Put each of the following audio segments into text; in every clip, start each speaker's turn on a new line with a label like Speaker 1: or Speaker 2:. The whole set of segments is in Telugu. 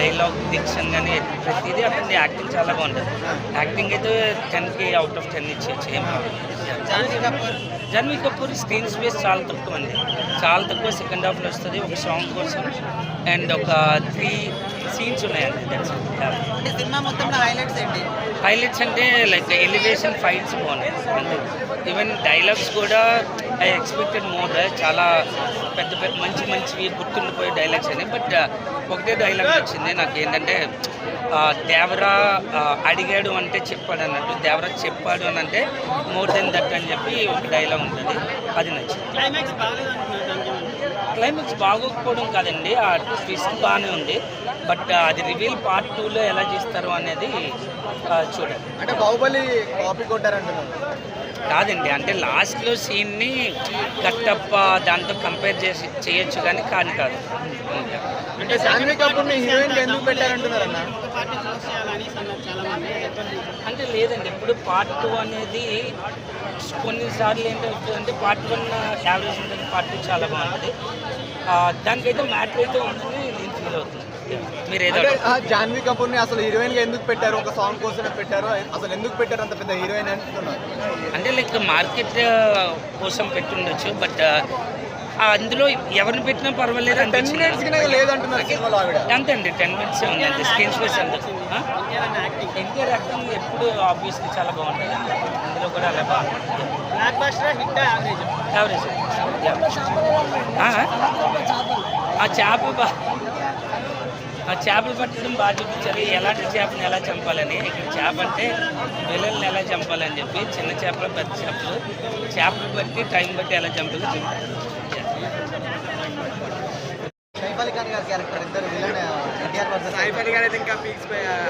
Speaker 1: డైలాగ్ డిక్షన్ కానీ ప్రతిదీ అతని యాక్టింగ్ చాలా బాగుంటుంది. యాక్టింగ్ అయితే టెన్కి అవుట్ ఆఫ్ టెన్ ఇచ్చేయచ్చు ఏం
Speaker 2: జాన్వీ కపూర్
Speaker 1: స్క్రీన్ స్పేస్ చాలా తక్కువ అండి చాలా తక్కువ సెకండ్ హాఫ్లో వస్తుంది. ఒక సాంగ్ కోసం. అండ్ ఒక త్రీ సీన్స్ ఉన్నాయండి
Speaker 2: సినిమా మొత్తంలో హైలైట్స్ ఏంటి?
Speaker 1: హైలైట్స్ అంటే లైక్ ఎలివేషన్ ఫైట్స్ బాగున్నాయి. ఈవెన్ డైలాగ్స్ కూడా ఐ ఎక్స్పెక్టెడ్ మోర్ చాలా పెద్ద పెద్ద మంచి మంచివి గుర్తుండిపోయే డైలాగ్స్ అని బట్ ఒకటే డైలాగ్ వచ్చింది నాకు ఏంటంటే దేవరా అడిగాడు అంటే చెప్పాడు అన్నట్టు దేవరా చెప్పాడు అని అంటే మోర్ దెన్ దట్ అని చెప్పి ఒక డైలాగ్ ఉంటుంది. అది నచ్చింది.
Speaker 2: క్లైమాక్స్
Speaker 1: బాగోకపోవడం కాదండి. ఆ ట్విస్ట్ బాగానే ఉంది. బట్ అది రివీల్ పార్ట్ టూలో ఎలా చేస్తారు అనేది చూడండి.
Speaker 3: అంటే బాహుబలి కాపీ కొట్టారంటున్నారు.
Speaker 1: కాదండి. అంటే లాస్ట్లో సీన్ని కట్టప్ప దాంతో కంపేర్ చేసి చేయొచ్చు కానీ కాని కాదు.
Speaker 3: అంటే జాన్వీ కపూర్ని హీరోయిన్ ఎందుకు పెట్టారంటున్నారు అన్న?
Speaker 1: అంటే లేదండి. ఇప్పుడు పార్ట్ టూ అనేది కొన్నిసార్లు ఏంటంటే పార్ట్ వన్ యావరేజ్ ఉంటుంది. పార్ట్ టూ చాలా బాగుంటుంది. దానికైతే మ్యాటర్ అయితే ఉందని నేను ఫీల్ అవుతుంది. మీరు ఏదో
Speaker 3: జాన్వీ కపూర్ని అసలు హీరోయిన్గా ఎందుకు పెట్టారు? ఒక సాంగ్ కోసమే పెట్టారు? అసలు ఎందుకు పెట్టారు అంత పెద్ద హీరోయిన్ అంటున్నారు?
Speaker 1: అంటే లైక్ మార్కెట్ కోసం పెట్టుండొచ్చు బట్ అందులో ఎవరిని పెట్టినా పర్వాలేదు అంతే అండి టెన్ మినిట్స్ ఉందండి స్క్రీన్ స్పేస్ అంతే. ఎన్టీఆర్ యాక్టింగ్ ఎప్పుడు ఆబ్వియస్లీ చాలా బాగుంటుంది. అందులో కూడా అలా బాగుంటుంది
Speaker 2: యావరేజ్.
Speaker 1: యావరేజ్. ఆ చేప బా ఆ చేపలు పట్టడం బాగా చూపించారు. ఎలాంటి చేపని ఎలా చంపాలని? ఇక్కడ చేప అంటే పిల్లల్ని ఎలా చంపాలని చెప్పి చిన్న చేపలు పెద్ద చేపలు. చేపలు బట్టి టైం బట్టి ఎలా చంపాలో చూపించారు.
Speaker 3: సైఫ్ అలీ ఖాన్ గారి క్యారెక్టర్ ఇద్దరు విలన్ ఎన్టీఆర్ వర్సెస్
Speaker 4: సాయి పల్లి గారు అయితే ఇంకా పీక్స్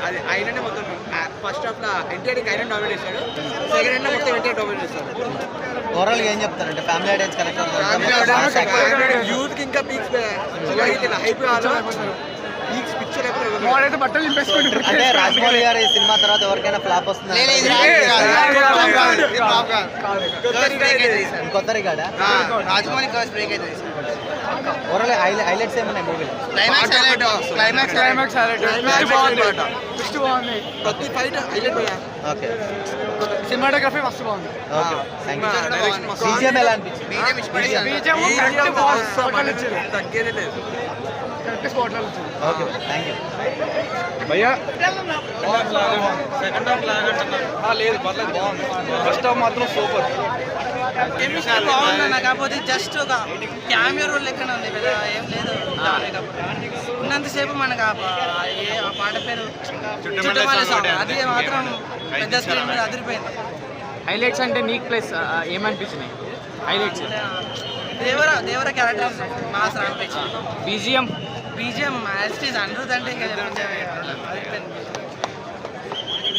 Speaker 4: అది ఆయననే మొత్తం ఫస్ట్ హాఫ్లో ఎన్టీఆర్ ఆయన డామినేట్ చేశాడు. సెకండ్ హాఫ్లో మొత్తం ఎన్టీఆర్ డామినేట్ చేస్తాడు
Speaker 3: ఓవరాల్ ఏం చెప్తారంటే ఫ్యామిలీ ఆడియన్స్ కనెక్ట్
Speaker 4: యూత్కి ఇంకా పీక్స్ హైప్
Speaker 3: వాడైతే బట్టలు అంటే రాజమౌళి గారి సినిమా తర్వాత ఎవరికైనా ఫ్లాప్ వస్తుంది? కొత్త రికార్డా
Speaker 4: రాజమౌళి కాస్ట్ బ్రేక్ అయితే
Speaker 3: ఓవరాల్ హైలైట్స్ ఏమన్నాయి మూవీలో?
Speaker 4: క్లైమాక్స్ క్లైమాక్స్ ఫస్ట్ బాగుంది. ప్రతి ఫైట్ హైలైట్ పోయా
Speaker 3: ఓకే.
Speaker 4: సినిమాటోగ్రఫీ మస్తు బాగుంది.
Speaker 3: ఓకే. థ్యాంక్ యూ బీజిఎం ఎలా అనిపించింది?
Speaker 4: తగ్గేదే లేదు.
Speaker 3: ఓకే థ్యాంక్ యూ
Speaker 4: లేదు పర్లేదు బాగుంది. ఫస్ట్ హాఫ్ మాత్రం సూపర్.
Speaker 2: కెమిస్ట్రీ బాగుందన్న కాకపోతే జస్ట్ ఒక క్యామియో రోల్ లెక్కన ఉంది? కదా ఏం లేదు ఉన్నంతసేపు మనకు ఆ పాట పేరు? అది మాత్రం పెద్ద స్క్రీన్ మీద అదిరిపోయింది.
Speaker 5: హైలైట్స్ అంటే నీకు plus ఏమనిపించినాయి? Highlights
Speaker 2: Devara Devara character mass అనిపించింది
Speaker 5: బీజిఎం.
Speaker 2: బీజిఎం యాస్టీస్ అనిరుద్ అంటే ఇంకా చెప్పించే అదిరిపోయింది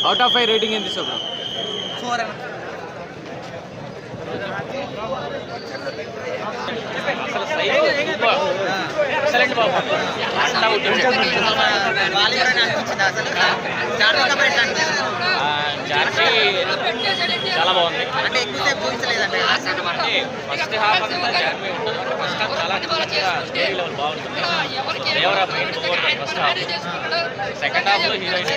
Speaker 5: అవుట్ ఆఫ్ ఫైవ్ రేటింగ్ ఎంత ఇస్తావు
Speaker 2: ఫోర్ అన్న.
Speaker 5: జాన్సీ చాలా బాగుంది.
Speaker 2: అంటే ఎక్కువసేపు చూపించలేదండి
Speaker 5: అంటే ఫస్ట్ హాఫ్ అంతా జాన్వీ ఉంటుంది ఫస్ట్ హాఫ్ చాలా డిఫరెంట్గా స్టోరీ లెవెల్ బాగుంటుంది. Devara main first half second హాఫ్లో హీరోయిన్